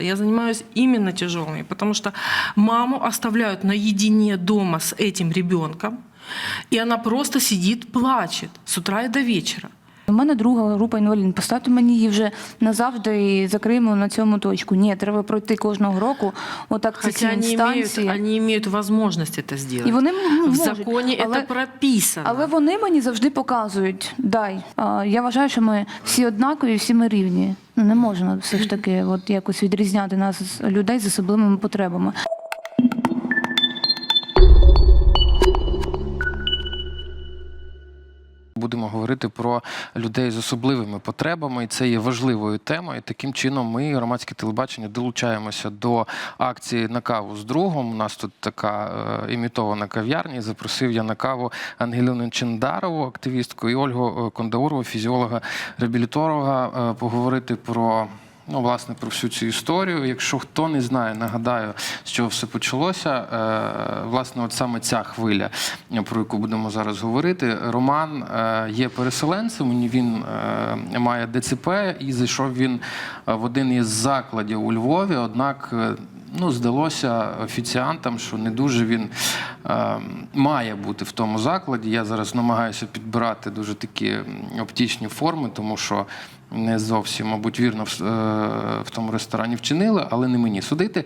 Я занимаюсь именно тяжелыми, потому что маму оставляют наедине дома с этим ребенком, и она просто сидит, плачет с утра и до вечера. У мене друга група інвалідів. Поставте мені її вже назавжди і закриємо на цьому точку. Ні, треба пройти кожного року. Отак ці всі Хотя они имеют, інстанції. они имеют возможность это сделать. І вони м- В можуть, законе але, это прописано. але вони мені завжди показують. Дай. А, я вважаю, що ми всі однакові, всі ми рівні. Ну не можна все ж таки от якось відрізняти нас з- людей з особливими потребами. Будемо говорити про людей з особливими потребами, і це є важливою темою. Таким чином, ми, громадське телебачення, долучаємося до акції на каву з другом. У нас тут така е, імітована кав'ярня. Запросив я на каву Ангеліну Чендарову, активістку, і Ольгу е, Кондаурову, фізіолога, реабілітолога, е, поговорити про. Ну, власне, про всю цю історію. Якщо хто не знає, нагадаю, з чого все почалося. Е, власне, от саме ця хвиля, про яку будемо зараз говорити. Роман е, є переселенцем. Він- е, має ДЦП і зайшов він в один із закладів у Львові. Однак, ну, здалося офіціантам, що не дуже він має бути в тому закладі. Я зараз намагаюся підбирати дуже такі оптічні форми, тому що не зовсім, мабуть, вірно в, е, в тому ресторані вчинили, але не мені судити.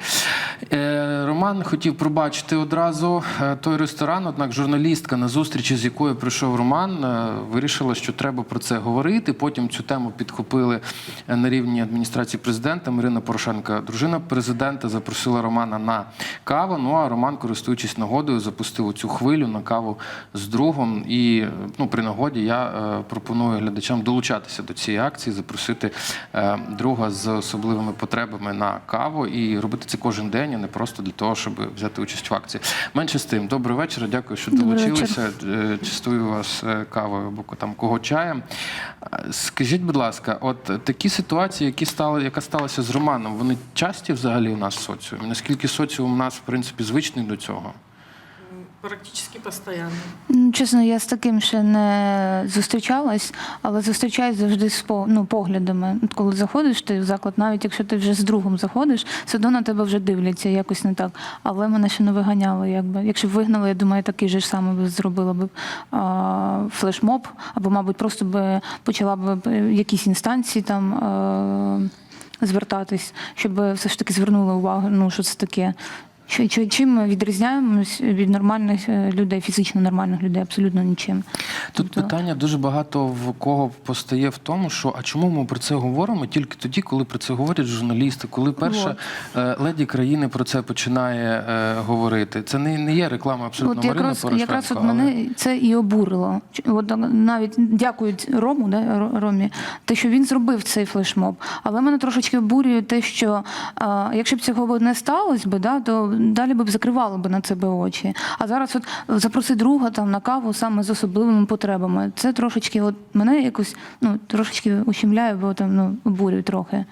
Е, Роман хотів пробачити одразу е, той ресторан, однак журналістка, на зустрічі, з якою прийшов Роман, вирішила, що треба про це говорити. Потім цю тему підхопили на рівні адміністрації президента. Марина Порошенка, дружина президента, запросила Романа на каву. Ну а Роман, користуючись нагодою, запустив цю хвилю на каву з другом. І ну, при нагоді я пропоную глядачам долучатися до цієї акції, запросити е, друга з особливими потребами на каву і робити це кожен день, а не просто для того, щоб взяти участь в акції. Менше з тим, добрий вечір. Дякую, що долучилися. Е, Частую вас е, кавою або там кого чаєм. Скажіть, будь ласка, от такі ситуації, які стали, яка сталася з Романом, вони часті взагалі у нас в соціумі? Наскільки соціум у нас в принципі звичний до цього? Практически постоянно. Ну, Чесно, я з таким ще не зустрічалась, але зустрічаюсь завжди з ну, поглядами. От коли заходиш ти в заклад, навіть якщо ти вже з другом заходиш, все одно на тебе вже дивляться якось не так. Але мене ще не виганяли. Якби. Якщо б вигнали, я думаю, такий же ж саме би зробила б а, флешмоб, або, мабуть, просто би почала б е, якісь інстанції там. А, Звертатись, щоб все ж таки звернули увагу, ну що це таке. Чи- чи- Чим ми відрізняємось від нормальних е, людей, фізично нормальних людей? Абсолютно нічим. Тут Тобто- питання дуже багато в кого постає в тому, що а чому ми про це говоримо тільки тоді, коли про це говорять журналісти, коли перша е, леді країни про це починає е, говорити. Це не, не є реклама абсолютно От Марини якраз, Порошенко. якраз от але- мене це і обурило. От навіть дякують Рому, да, Ромі, те, що він зробив цей флешмоб. Але мене трошечки обурює те, що а, якщо б цього не сталося би, да, то далі б закривали б на це би очі. А зараз от запроси друга там на каву саме з особливими потребами. Це трошечки, от мене якось ну трошечки ущемляє, бо там ну обурює трохи.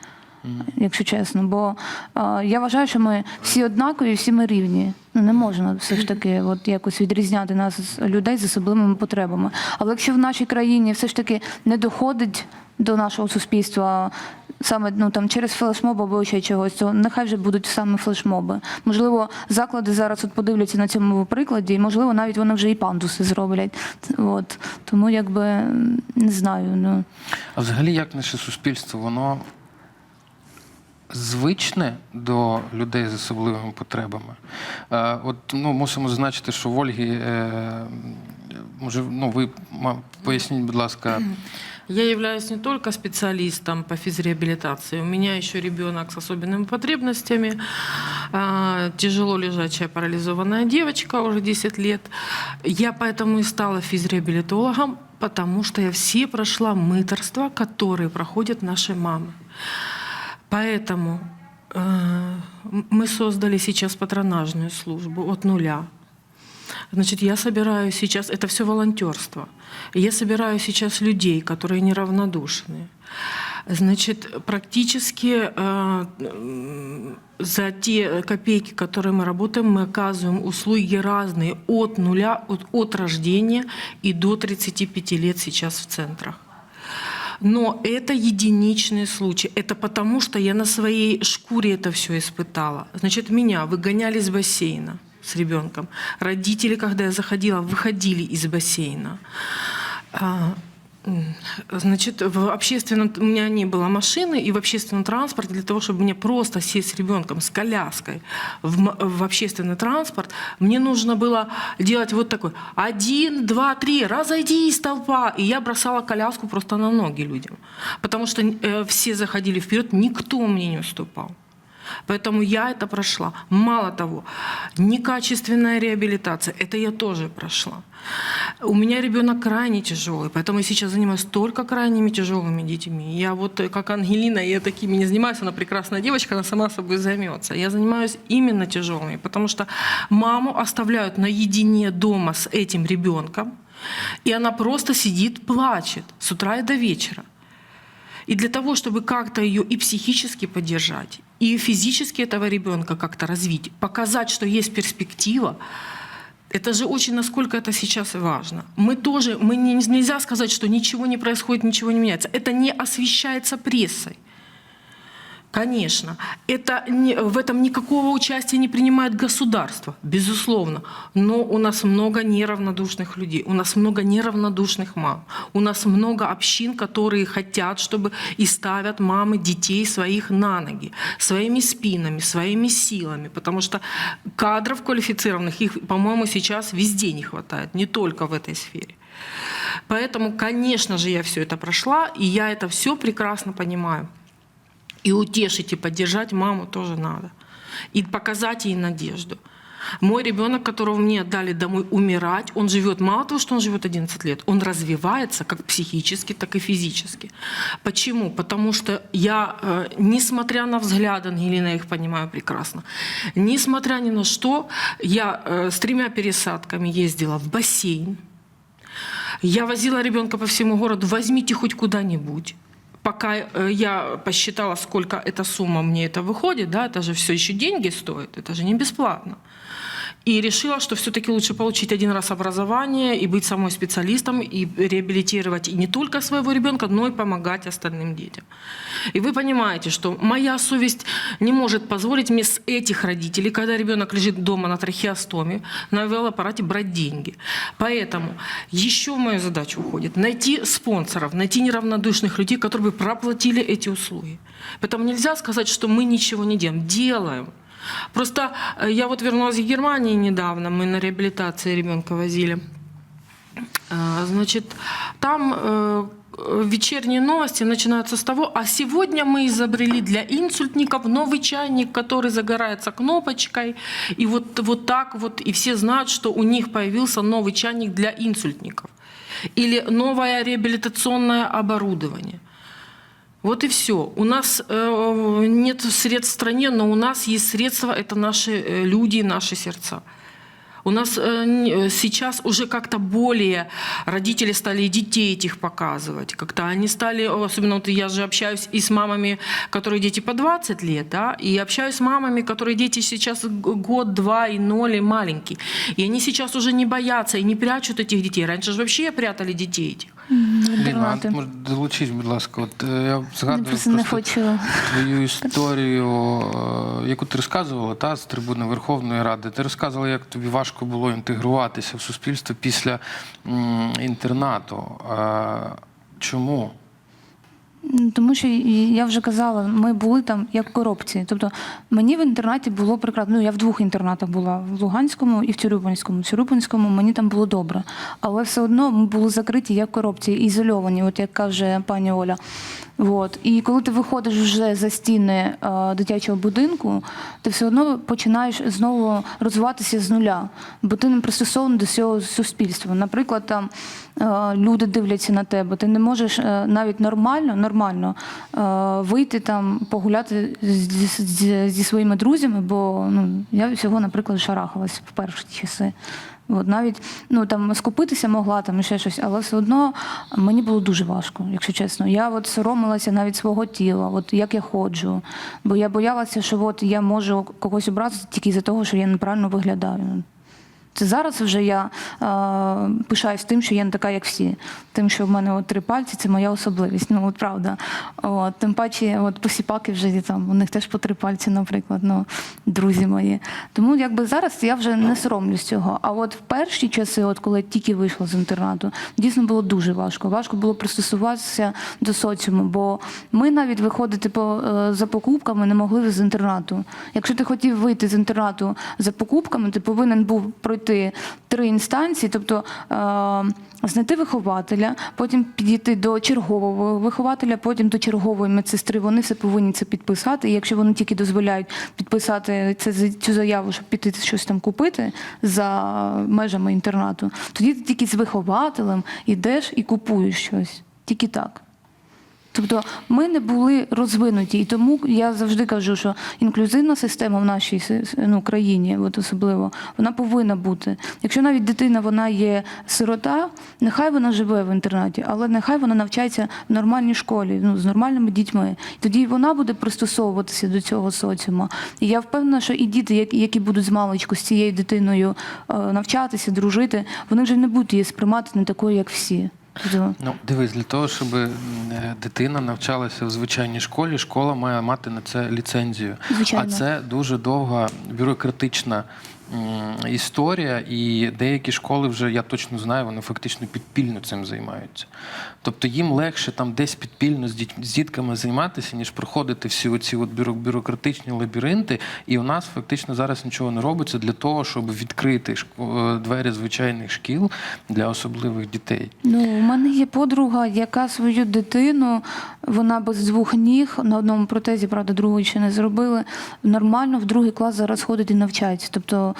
Якщо чесно, бо а, я вважаю, що ми всі однакові, всі ми рівні. Ну не можна все ж таки от якось відрізняти нас з людей з особливими потребами. Але якщо в нашій країні все ж таки не доходить до нашого суспільства саме ну там через флешмоб або ще чогось, то нехай вже будуть саме флешмоби. Можливо, заклади зараз от подивляться на цьому прикладі, і можливо навіть вони вже і пандуси зроблять. От тому якби не знаю. Ну А взагалі, як наше суспільство, воно звичне до людей з особливими потребами. Е, от ну, мусимо зазначити, що в Ольги, е, може, ну, ви ма- поясніть, будь ласка, Я являюсь не только специалистом по физреабилитации, у меня еще ребенок с особенными потребностями, а, тяжело лежачая парализованная девочка, уже 10 лет. Я поэтому и стала физреабилитологом, потому что я все прошла мыторства, которые проходят наши мамы. Поэтому э, мы создали сейчас патронажную службу от нуля. Значит, я собираю сейчас, это все волонтерство. Я собираю сейчас людей, которые неравнодушны. Значит, практически э, за те копейки, которые мы работаем, мы оказываем услуги разные от нуля, от, от рождения и до 35 лет сейчас в центрах. Но это единичный случай. Это потому, что я на своей шкуре это все испытала. Значит, меня выгоняли из бассейна с ребенком. Родители, когда я заходила, выходили из бассейна. А, м, Значит, в общественном у меня не было машины, и в общественном транспорте для того, чтобы мне просто сесть с ребенком, с коляской в, м- в общественный транспорт, мне нужно было делать вот такой один, два, три, разойдись, толпа, и я бросала коляску просто на ноги людям, потому что э, все заходили вперед, никто мне не уступал. Поэтому я это прошла. Мало того, некачественная реабилитация, это я тоже прошла. У меня ребенок крайне тяжелый, поэтому я сейчас занимаюсь только крайними тяжелыми детьми. Я вот э, как Ангелина, я такими не занимаюсь, она прекрасная девочка, она сама собой займется. Я занимаюсь именно тяжелыми, потому что маму оставляют наедине дома с этим ребенком, и она просто сидит, плачет с утра и до вечера. И для того, чтобы как-то ее и психически поддержать, и физически этого ребенка как-то развить, показать, что есть перспектива, это же очень, насколько это сейчас важно. Мы тоже, мы не, нельзя сказать, что ничего не происходит, ничего не меняется. Это не освещается прессой. Конечно, это не, в этом никакого участия не принимает государство, безусловно. Но у нас много неравнодушных людей, у нас много неравнодушных мам, у нас много общин, которые хотят, чтобы и ставят мамы детей своих на ноги, своими спинами, своими силами, потому что кадров квалифицированных, их, по-моему, сейчас везде не хватает, не только в этой сфере. Поэтому, конечно же, я все это прошла, и я это все прекрасно понимаю. И утешить, и поддержать маму тоже надо. И показать ей надежду. Мой ребенок, которого мне отдали домой умирать, он живет, мало того, что он живет 11 лет, он развивается как психически, так и физически. Почему? Потому что я, э, несмотря на взгляд Ангелина, я их понимаю прекрасно, несмотря ни на что, я э, с тремя пересадками ездила в бассейн, я возила ребенка по всему городу, возьмите хоть куда-нибудь. Пока э, я посчитала, сколько эта сумма мне это выходит, да, это же все еще деньги стоит, это же не бесплатно. И решила, что все-таки лучше получить один раз образование и быть самой специалистом, и реабилитировать и не только своего ребенка, но и помогать остальным детям. И вы понимаете, что моя совесть не может позволить мне с этих родителей, когда ребенок лежит дома на трахеостоме, на велоаппарате брать деньги. Поэтому еще в мою задачу входит найти спонсоров, найти неравнодушных людей, которые бы проплатили эти услуги. Поэтому нельзя сказать, что мы ничего не делаем. Делаем. Просто э, я вот вернулась из Германии недавно, мы на реабилитации ребенка возили. А, Значит, там э, вечерние новости начинаются с того, а сегодня мы изобрели для инсультников новый чайник, который загорается кнопочкой, и вот, вот так вот, и все знают, что у них появился новый чайник для инсультников. Или новое реабилитационное оборудование. Вот и все. У нас э, нет средств в стране, но у нас есть средства, это наши э, люди, наши сердца. У нас э, не- сейчас уже как-то более родители стали детей этих показывать. Как-то они стали, особенно вот я же общаюсь и с мамами, которые дети по 20 лет, да, и общаюсь с мамами, которые дети сейчас год, два и ноль, и маленькие. И они сейчас уже не боятся и не прячут этих детей. Раньше же вообще прятали детей этих. Ліна, Інтернати. може, долучись, будь ласка. От е, я згадую просто не хочу. твою історію, е, яку ти розказувала та, з трибуни Верховної Ради. Ти розказувала, як тобі важко було інтегруватися в суспільство після інтернату. Е, Чому? Тому що я вже казала, ми були там як коробці. Тобто мені в інтернаті було прекрасно. Ну я в двох інтернатах була в Луганському і в Тюрюпинському. В Тюрюпинському мені там було добре, але все одно ми були закриті як коробці, ізольовані, от як каже пані Оля. От. І коли ти виходиш вже за стіни е, дитячого будинку, ти все одно починаєш знову розвиватися з нуля, бо ти не пристосований до цього суспільства. Наприклад, там е, люди дивляться на тебе, ти не можеш е, навіть нормально, нормально е, вийти там погуляти з- з- зі своїми друзями, бо ну, я всього, наприклад, шарахалась в перші часи. От навіть ну там скупитися могла, там ще щось, але все одно мені було дуже важко, якщо чесно. Я от соромилася навіть свого тіла, от як я ходжу. Бо я боялася, що от я можу когось образити тільки за того, що я неправильно виглядаю. Зараз вже я е, пишаюсь тим, що я не така, як всі. Тим, що в мене от три пальці, це моя особливість. Ну, от правда. От, тим паче, от посіпаки вже там, у них теж по три пальці, наприклад, ну, друзі мої. Тому якби зараз я вже не соромлюсь цього. А от в перші часи, от коли я тільки вийшла з інтернату, дійсно було дуже важко. Важко було пристосуватися до соціуму, бо ми навіть виходити по, е, за покупками не могли з інтернату. Якщо ти хотів вийти з інтернату за покупками, ти повинен був пройти три інстанції, тобто е, знайти вихователя, потім підійти до чергового вихователя, потім до чергової медсестри. Вони все повинні це підписати. І якщо вони тільки дозволяють підписати це, цю заяву, щоб піти щось там купити за межами інтернату, тоді ти тільки з вихователем ідеш і купуєш щось. Тільки так. Тобто ми не були розвинуті, і тому я завжди кажу, що інклюзивна система в нашій ну, країні, от особливо, вона повинна бути. Якщо навіть дитина вона є сирота, нехай вона живе в інтернаті, але нехай вона навчається в нормальній школі, ну, з нормальними дітьми. Тоді вона буде пристосовуватися до цього соціуму. І я впевнена, що і діти, які- які будуть з маличку з цією дитиною е, навчатися, дружити, вони вже не будуть її сприймати не такою, як всі. Ну, дивись, для того, щоб е, дитина навчалася в звичайній школі, школа має мати на це ліцензію. Звичайно. А це дуже довга бюрократична історія, і деякі школи вже я точно знаю, вони фактично підпільно цим займаються. Тобто їм легше там десь підпільно з дітками займатися, ніж проходити всі оці от бюро- бюрократичні лабіринти. І у нас фактично зараз нічого не робиться для того, щоб відкрити е, двері звичайних шкіл для особливих дітей. Ну, у мене є подруга, яка свою дитину, вона без двох ніг на одному протезі, правда, другої ще не зробили. Нормально в другий клас зараз ходить і навчається. Тобто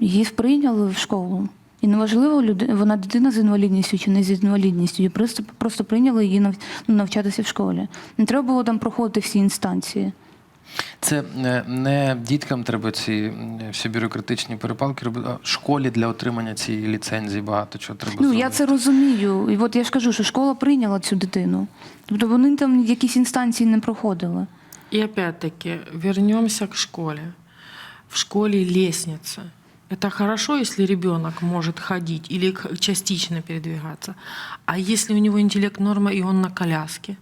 її прийняли в школу. І неважливо, вона дитина з інвалідністю чи не з інвалідністю, її просто, просто прийняли її нав- ну, навчатися в школі. Не треба було там проходити всі інстанції. Це не, не діткам треба ці всі бюрократичні перепалки робити, а школі для отримання цієї ліцензії багато чого треба Ну, зробити. я це розумію. І от я ж кажу, що школа прийняла цю дитину. Тобто вони там якісь інстанції не проходили. И опять-таки вернемся к школе. В школе лестница. Это хорошо, если ребенок может ходить или частично передвигаться. А если у него интеллект норма, и он на коляске,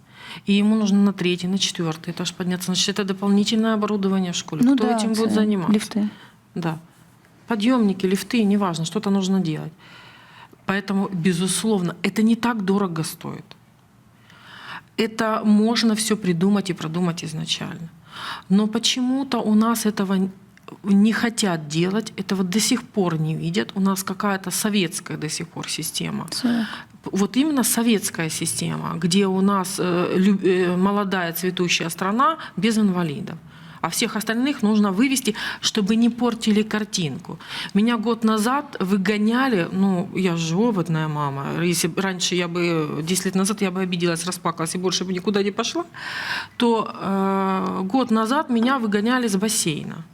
и ему нужно на третий, на четвертый этаж подняться, значит, это дополнительное оборудование в школе. Кто Ну да, этим будет заниматься? Ліфти. Да. Подъемники, лифты, неважно, что-то нужно делать. Поэтому, безусловно, это не так дорого стоит. Это можно все придумать и продумать изначально. Но почему-то у нас этого не хотят делать, этого до сих пор не видят. У нас какая-то советская до сих пор система. Вот именно советская система, где у нас э, э, молодая цветущая страна без инвалидов. А всех остальных нужно вывести, чтобы не портили картинку. Меня год назад выгоняли, ну, я же опытная мама. Если раньше я бы, 10 лет назад я бы обиделась, расплакалась и больше бы никуда не пошла, то э, год назад меня выгоняли с бассейна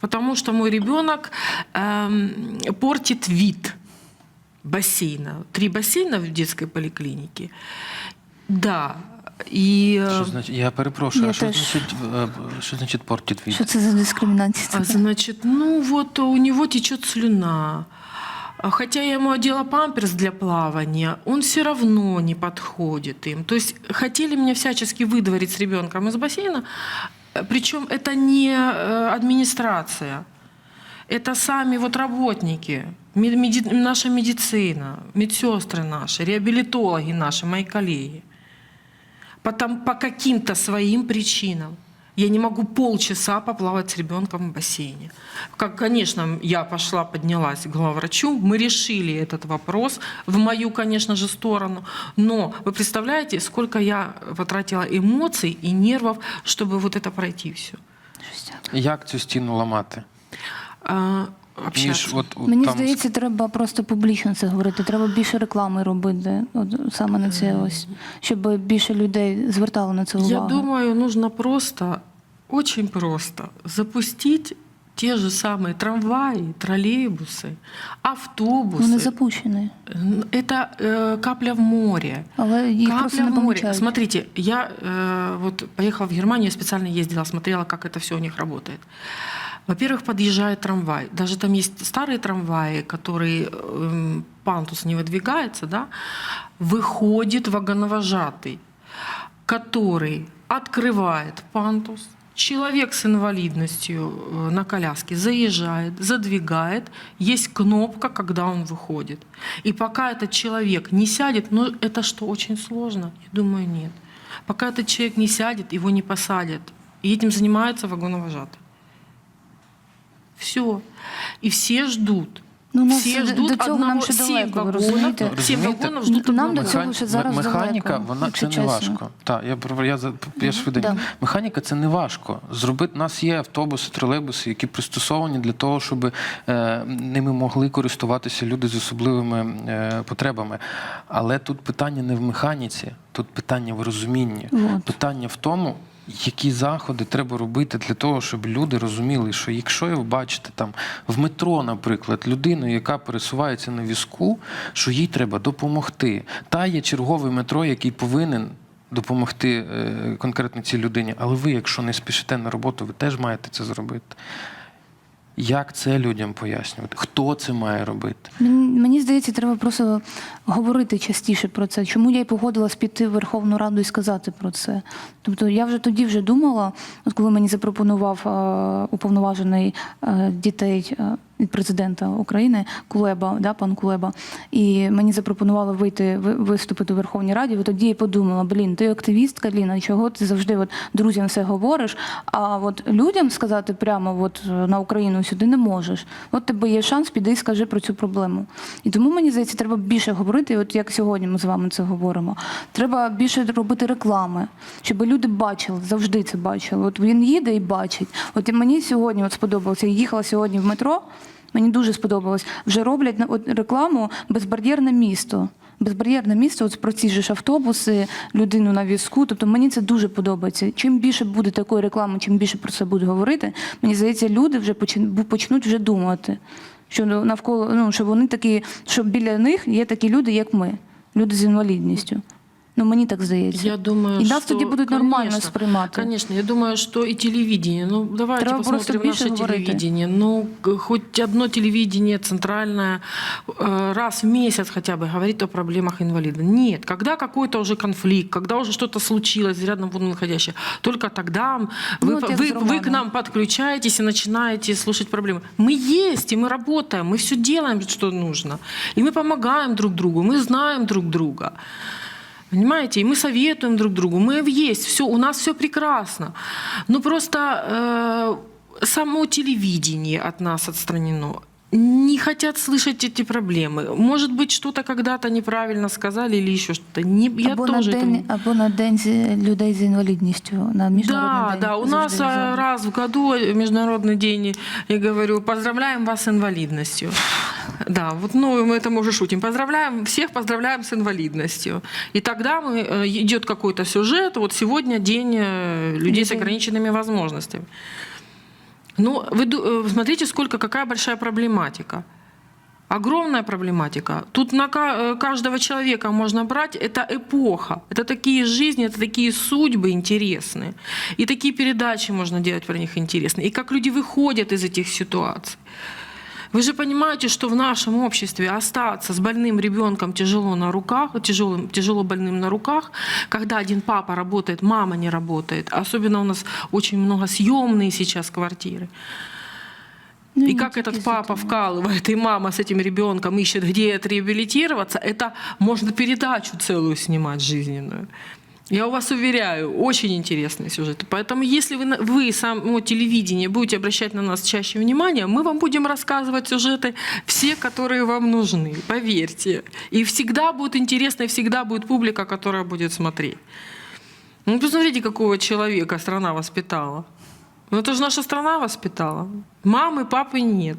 Потому что мой ребенок эм, портит вид бассейна. Три бассейна в детской поликлинике. Да. И э, Що значить? Я перепрошую, Я а що теж. значить, е, що значить портить від? що це за дискримінація? а, значит, ну вот у него течет слюна. А Хотя я ему одела памперс для плавания, он все равно не подходит им. То есть хотели меня всячески выдворить с ребенком из бассейна, причем это не э, администрация, это сами вот работники, ме- меди- наша медицина, медсестры наши, реабилитологи наши, мои коллеги. Потом по каким-то своим причинам. Я не могу полчаса поплавать с ребенком в бассейне. Как, конечно, я пошла, поднялась к главврачу, мы решили этот вопрос в мою, конечно же, сторону. Но вы представляете, сколько я потратила эмоций и нервов, чтобы вот это пройти все. Щось таке. Як цю стіну ламати? А, Між, общаться. от, от Мені там здається, треба просто публічно це говорити. Треба більше реклами робити, от саме на це ось, щоб більше людей звертало на це увагу. Я думаю, нужно просто, очень просто запустить те же самые трамваи, троллейбусы, автобусы. Вони запущені, Это э, капля в море. але їх Капля просто не в море. помічають. Смотрите, я э, вот поехала в Германию, я специально ездила, смотрела, как это все у них работает. Во-первых, подъезжает трамвай. Даже там есть старые трамваи, которые эм, пантус не выдвигается, да, выходит вагоновожатый, который открывает пантус, Человек с инвалидностью э, на коляске заезжает, задвигает, есть кнопка, когда он выходит. И пока этот человек не сядет, ну это что, очень сложно? Я думаю, нет. Пока этот человек не сядет, его не посадят. И этим занимается вагоновожатый. Все. И все ждут. Ну, у нас все до- до цього одного, нам ще далеко, ви розумієте? семь Розумієте? вагонов ждут Нам одного до цього ще зараз ме- механіка, далеко, вона це не важко. Так, я про- я за я швиденько. Да. Механіка це не важко. Зробити У нас є автобуси, тролейбуси, які пристосовані для того, щоб е, ними могли користуватися люди з особливими е, потребами. Але тут питання не в механіці, тут питання в розумінні. Вот. Питання в тому. Які заходи треба робити для того, щоб люди розуміли, що якщо ви бачите там в метро, наприклад, людину, яка пересувається на візку, що їй треба допомогти. Та є черговий метро, який повинен допомогти е, конкретно цій людині. Але ви, якщо не спішите на роботу, ви теж маєте це зробити. Як це людям пояснювати? Хто це має робити? Мені, мені здається, треба просто говорити частіше про це. Чому я й погодилась піти в Верховну Раду і сказати про це? Тобто я вже тоді вже думала, от коли мені запропонував е, уповноважений е, дітей е, від президента України Кулеба, да, пан Кулеба, і мені запропонували вийти виступити у Верховній Раді. От тоді я подумала: блін, ти активістка, Ліна, чого ти завжди от друзям все говориш? А от людям сказати прямо от на Україну сюди не можеш. От тебе є шанс, піди і скажи про цю проблему. І тому мені здається, треба більше говорити, от як сьогодні ми з вами це говоримо. Треба більше робити реклами, щоб люди бачили, завжди це бачили. От він їде і бачить. От і мені сьогодні от сподобалося. Я їхала сьогодні в метро. Мені дуже сподобалось. Вже роблять рекламу безбар'єрне місто. Безбар'єрне місто, от про ці ж автобуси, людину на візку. Тобто мені це дуже подобається. Чим більше буде такої реклами, чим більше про це будуть говорити, мені здається, люди вже почнуть вже думати, що навколо ну що вони такі, що біля них є такі люди, як ми, люди з інвалідністю. Ну мені так здається. Я думаю, І нас что, тоді будуть нормально конечно, сприймати. Конечно, я думаю, что и телевидение. Ну, давайте Треба просто посмотрим більше наше говорити. телевидение. Ну, к- хоть одно телевидение центральное э, раз в месяц хотя бы говорит о проблемах инвалида. Нет, когда какой-то уже конфликт, когда уже что-то случилось рядом вон выходящее, только тогда вы, Ну, вот я вы, с вы к Романом. нам подключаетесь и начинаете слушать проблемы. Мы есть, и мы работаем, мы все делаем, что нужно. И мы помогаем друг другу, мы знаем друг друга. Понимаете? И мы советуем друг другу. Мы есть, все, у нас все прекрасно. Но просто э, само телевидение от нас отстранено. Не хотят слышать эти проблемы. Может быть, что-то когда-то неправильно сказали или еще что-то. Не, я або, на тоже день, этому- або на день з- людей з інвалідністю, на міжнародний Да, день. да, у нас завжди а, зроблять. раз в году Международный день, я говорю, поздравляем вас с инвалидностью. Да, вот, ну, мы это мы уже шутим. Поздравляем, всех поздравляем с инвалидностью. И тогда мы, э, идет какой-то сюжет, вот сегодня день э, людей с ограниченными возможностями. Ну, вы э, смотрите, сколько, какая большая проблематика. Огромная проблематика. Тут на ка- каждого человека можно брать. Это эпоха. Это такие жизни, это такие судьбы интересные. И такие передачи можно делать про них интересные. И как люди выходят из этих ситуаций. Вы же понимаете, что в нашем обществе остаться с больным ребенком тяжело на руках, тяжелым, тяжело больным на руках, когда один папа работает, мама не работает. Особенно у нас очень много съемные сейчас квартиры. Ну, И как этот папа вкалывает, и мама с этим ребенком ищет, где отреабилитироваться, это можно передачу целую снимать жизненную. Я у вас уверяю, очень интересный сюжет. Поэтому если вы, вы само телевидение будете обращать на нас чаще внимание, мы вам будем рассказывать сюжеты все, которые вам нужны, поверьте. И всегда будет интересно, и всегда будет публика, которая будет смотреть. Ну, посмотрите, какого человека страна воспитала. Ну, это же наша страна воспитала. Мамы, папы нет.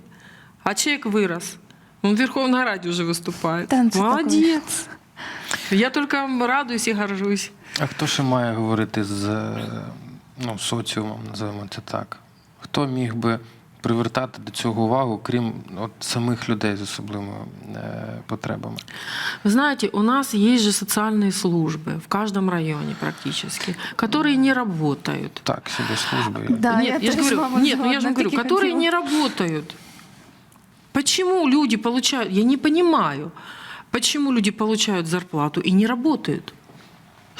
А человек вырос. Он в Верховной Раде уже выступает. Танцы Молодец. Я только радуюсь и горжусь. А хто ще має говорити з е, ну, соціумом, називаємо це так? Хто міг би привертати до цього увагу, крім от самих людей з особливими е, потребами? Вы знаете, у нас есть же социальные службы в каждом районе практически, которые не работают. Так, собі служби. Да, нет, я я, же теж з говорю, вами нет, ну я же згодна, говорю, тільки которые хотіла. не работают. Почему люди получают, я не понимаю, почему люди получают зарплату и не работают?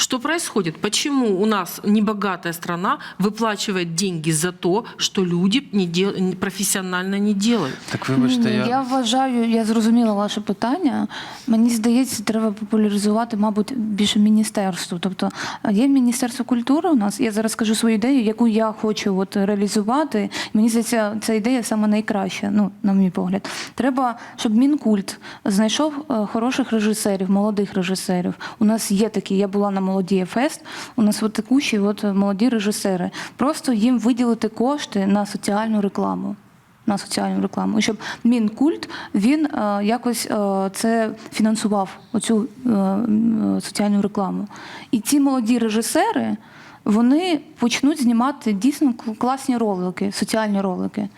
Что происходит? Почему у нас небогатая страна выплачивает деньги за то, что люди не дел... не- профессионально не делают? Так вибачте, Ні, я, я вважаю, я зрозуміла ваше питання. Мені здається, треба популяризувати, мабуть, більше міністерство. Тобто є Міністерство культури у нас. Я зараз скажу свою ідею, яку я хочу от реалізувати. Мені здається, ця ідея саме найкраща, ну, на мій погляд. Треба, щоб Мінкульт знайшов е, хороших режисерів, молодих режисерів. У нас є такі, я була на молоді Фест. У нас от текущі от молоді режисери. Просто їм виділити кошти на соціальну рекламу на соціальну рекламу, щоб Мінкульт він е, якось е, це фінансував оцю е, е, соціальну рекламу. І ці молоді режисери вони почнуть знімати дійсно класні ролики, соціальні ролики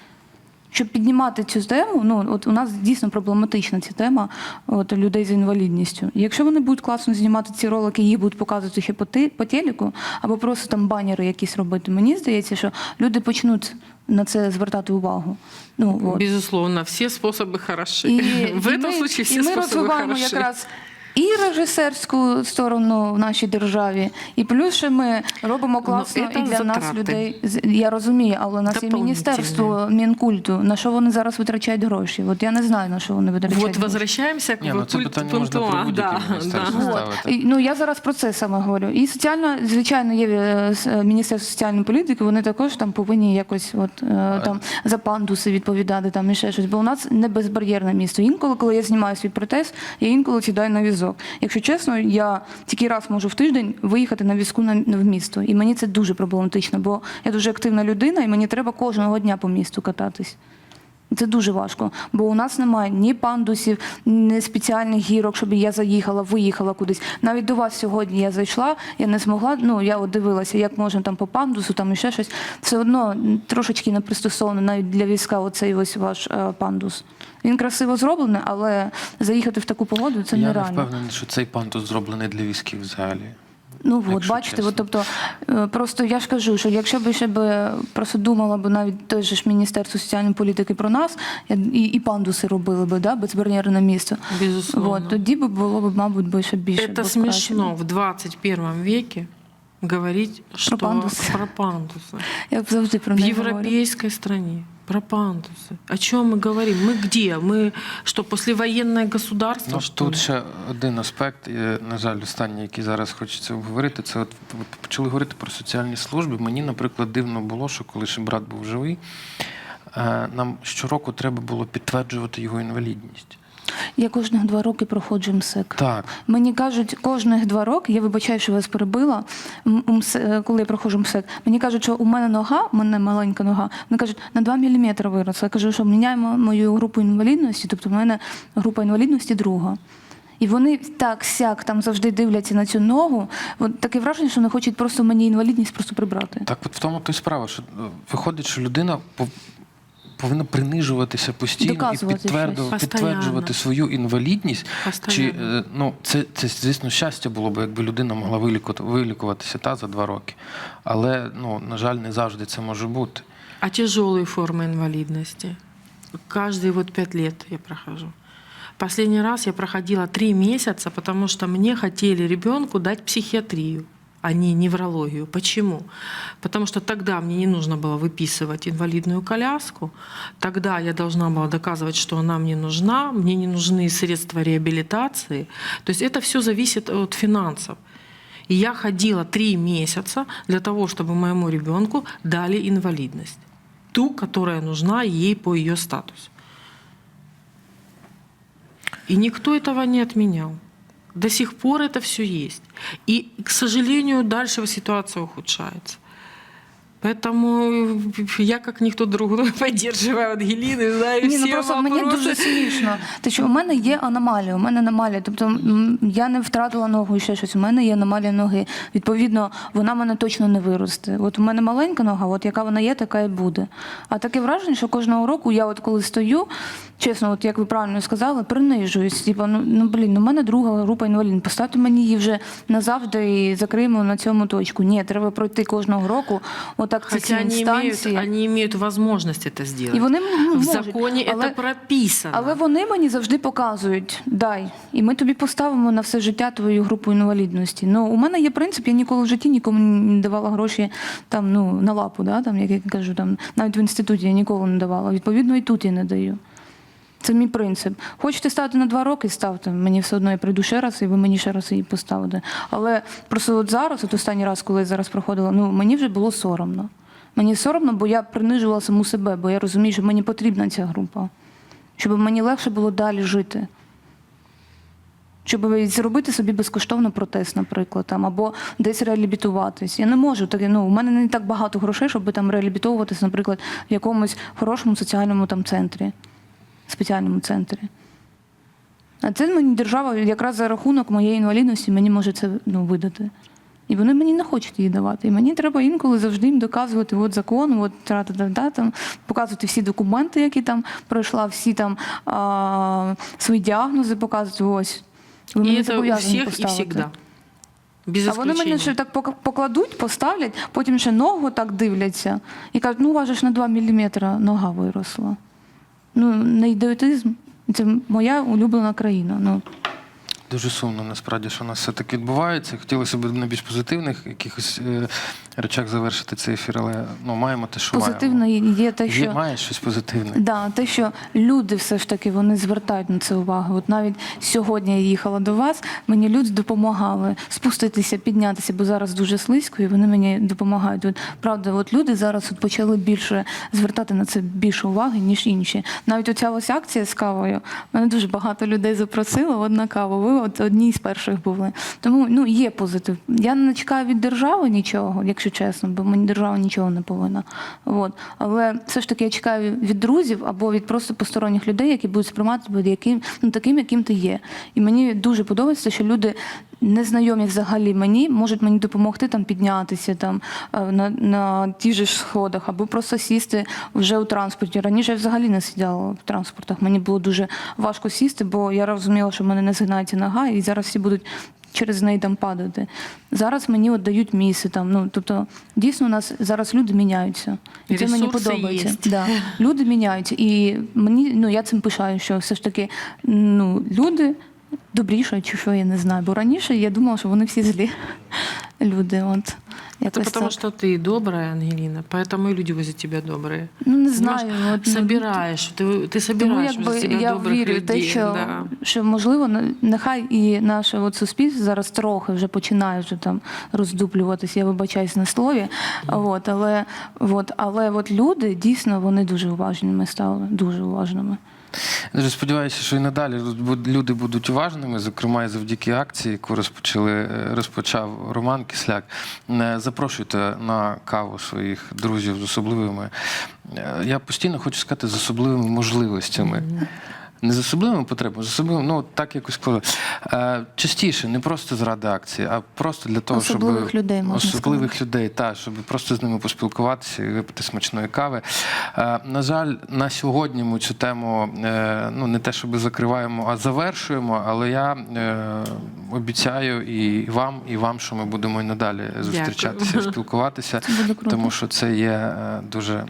Щоб піднімати цю тему, ну от у нас дійсно проблематична ця тема от, людей з інвалідністю. І якщо вони будуть класно знімати ці ролики, їх будуть показувати ще по, ти- по телеку, або просто там банери якісь робити, мені здається, що люди почнуть на це звертати увагу. Ну, от. Безусловно, все способы хороши. І, в і этом ми, случае все і ми способы розвиваємо хороши. якраз і режисерську сторону в нашій державі, і плюс ще ми робимо класно Ну, і для нас людей. Я розумію, але у нас є міністерство мінкульту. На що вони зараз витрачають гроші? От я не знаю на що вони витрачають. Вот гроші. возвращаемся к ну це пункту- питання пункту можна про А. Да, да. От. І, ну я зараз про це саме говорю. І соціальна, звичайно, є е, е, Міністерство соціальної політики. Вони також там повинні якось от е, там за пандуси відповідати, там і ще щось. Бо у нас не безбар'єрне місто. Інколи, коли я знімаю свій протез, я інколи сідаю на візок. Якщо чесно, я тільки раз можу в тиждень виїхати на візку на в місто. І мені це дуже проблематично, бо я дуже активна людина, і мені треба кожного дня по місту кататись. Це дуже важко, бо у нас немає ні пандусів, ні спеціальних гірок, щоб я заїхала, виїхала кудись. Навіть до вас сьогодні я зайшла, я не змогла. Ну я от дивилася, як можна там по пандусу, там і ще щось. Все одно трошечки не пристосовано навіть для війська. Оцей ось ваш е, пандус. Він красиво зроблений, але заїхати в таку погоду це я не нереально. впевнений, що цей пантус зроблений для військів взагалі. Ну от якщо бачите, чесно. от, тобто е, просто я ж кажу, що якщо б ще б просто думала б навіть той же ж Міністерство соціальної політики про нас, я- і, і пандуси робили б, да, безбар'єрне місто. Безусловно. От, тоді б було б, мабуть, би ще більше. Это б смешно краще. в 21 веке говорить, что пандусы. про пандусы. Я б завжди про В них говорю. европейской стране про пандусы. О чем мы говорим? Мы где? Мы что, послевоенное государство? Ну, что тут ли? ще один аспект, е, на жаль, останній, який зараз хочеться обговорити, це от ви почали говорити про соціальні служби. Мені, наприклад, дивно було, що коли ще брат був живий, е, нам щороку треба було підтверджувати його інвалідність. Я кожних два роки проходжу МСЕК. Так, Мені кажуть, кожних два роки, я вибачаю, що вас перебила, м- МС- е, коли я проходжу МСЕК, мені кажуть, що у мене нога, у мене маленька нога, вони кажуть, на 2 мм виросла. Я кажу, що міняємо мою групу інвалідності, тобто в мене група інвалідності друга. І вони так сяк там завжди дивляться на цю ногу. От таке враження, що вони хочуть просто мені інвалідність просто прибрати. так от в тому то й справа, що е, виходить, що людина пов- повинна принижуватися постійно і Доказувати підтверду- щось. підтверджувати Постоянно. свою інвалідність. Чи Постоянно. е, ну це, це звісно щастя було б, якби людина могла вилікувати, вилікуватися та за два роки. Але ну на жаль, не завжди це може бути. А тяжелые формы инвалидности? Каждые вот пять лет я прохожу. Последний раз я проходила три месяца, потому что мне хотели ребенку дать психиатрию, А не неврологию. Почему? Потому что тогда мне не нужно было выписывать инвалидную коляску, тогда я должна была доказывать, что она мне нужна, мне не нужны средства реабилитации. То есть это все зависит от финансов. И я ходила три месяца для того, чтобы моему ребенку дали инвалидность. Ту, которая нужна ей по ее статусу. И никто этого не отменял. До сих пор это все есть. И, к сожалению, дальше ситуация ухудшается. Поэтому я, как никто другой, поддерживаю Ангелины, знаю Ні, ну все просто мені вопросы. дуже смішно. Те, що у мене є аномалія, у мене аномалія. Тобто м, я не втратила ногу і ще щось. У мене є аномалія ноги. Відповідно, вона мене точно не виросте. От у мене маленька нога, от яка вона є, така і буде. А таке враження, що кожного року я, от коли стою, чесно, от як ви правильно сказали, принижуюсь. Типа, ну, ну блін, ну, у мене друга група інвалідів. Поставте мені її вже назавжди і закриємо на цьому точку. Ні, треба пройти кожного року. Отак ці Хотя они имеют, они имеют возможность это сделать. І вони ну, в можуть, законе але- это прописано. але вони мені завжди показують дай, і ми тобі поставимо на все життя твою групу інвалідності. Ну у мене є принцип, я ніколи в житті нікому не давала гроші там ну на лапу, да, там як я кажу, там навіть в інституті я ніколи не давала. Відповідно, і тут я не даю. Це мій принцип. Хочете ставити на два роки, ставте. Мені все одно я прийду ще раз, і ви мені ще раз її поставите. Але просто от зараз, от останній раз, коли я зараз проходила, ну мені вже було соромно. Мені соромно, бо я принижувала саму себе, бо я розумію, що мені потрібна ця група, щоб мені легше було далі жити. Щоб зробити собі безкоштовно протез, наприклад, там, або десь реабілітуватись. Я не можу так, ну, у мене не так багато грошей, щоб там реабілітовуватись, наприклад, в якомусь хорошому соціальному там центрі, спеціальному центрі. А це мені держава якраз за рахунок моєї інвалідності мені може це ну, видати. І вони мені не хочуть її давати. І мені треба інколи завжди їм доказувати от закон, от там, показувати всі документи, які там пройшла, всі там а, свої діагнози показувати. Ось. Ви мені это у поставити. всегда. Без А вони мене ще так пок- покладуть, поставлять, потім ще ногу так дивляться і кажуть, ну ж на 2 міліметри нога виросла. Ну, не ідіотизм. Це моя улюблена країна. Ну, Дуже сумно насправді, що у нас все таки відбувається. Хотілося б на більш позитивних якихось е, речах завершити цей ефір, але ну маємо те, що позитивно маємо. є те, що Є, має щось позитивне. Да, те, що люди все ж таки вони звертають на це увагу. От навіть сьогодні я їхала до вас, мені люди допомагали спуститися, піднятися, бо зараз дуже слизько, і вони мені допомагають. От, правда, от люди зараз от почали більше звертати на це більше уваги, ніж інші. Навіть оця ось акція з кавою. Мене дуже багато людей запросило от на каву. От одні з перших були. Тому ну є позитив. Я не чекаю від держави нічого, якщо чесно, бо мені держава нічого не повинна. От. Але все ж таки я чекаю від друзів або від просто посторонніх людей, які будуть сприймати яким, ну, таким, яким ти є. І мені дуже подобається, що люди незнайомі взагалі мені можуть мені допомогти там піднятися там е, на, на ті ж сходах, або просто сісти вже у транспорті. Раніше я взагалі не сиділа в транспортах. Мені було дуже важко сісти, бо я розуміла, що в мене не згинається нога, і зараз всі будуть через неї там падати. Зараз мені от дають місце там. Ну тобто, дійсно, у нас зараз люди міняються, і це мені подобається. єсть. Да. Люди міняються, і мені ну я цим пишаю, що все ж таки ну люди добрішають, чи що я не знаю. Бо раніше я думала, що вони всі злі люди. От Это якось потому, так. что ты добрая, Ангелина, поэтому и люди возле тебя добрые. ну не Понимаешь, знаю. От, ну, собираешь, ты, ты Тому собираешь якби возле себя я добрых вірю в людей. те, що, да. що можливо, на- нехай і наше от суспільство зараз трохи вже починає вже там роздуплюватися, я вибачаюсь на слові. От, але, от, але от люди дійсно вони дуже уважними стали, дуже уважними. Дуже сподіваюся, що і надалі люди будуть уважними, зокрема і завдяки акції, яку розпочали, е, розпочав Роман Кисляк. Не Запрошуйте на каву своїх друзів з особливими. е, Я постійно хочу сказати, з особливими можливостями. Не з особливими потребами, з особливими, ну так якось. Е, частіше, не просто заради акції, а просто для того, Особливих щоб людей, можна особливих людей, та щоб просто з ними поспілкуватися і випити смачної кави. На жаль, на сьогодні ми цю тему е, ну не те, щоб закриваємо, а завершуємо. Але я е, обіцяю і вам, і вам, що ми будемо і надалі зустрічатися, спілкуватися, буде круто. тому що це є е, дуже.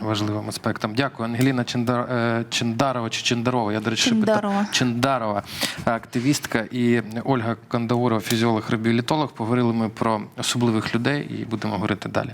Важливим аспектом. Дякую, Ангеліна Чиндар... Чиндарова чи Чиндарова. Я, до речі, Чендарова. Чендарова, активістка, і Ольга Кандаурова, фізіолог-реабілітолог. Поговорили ми про особливих людей і будемо говорити далі.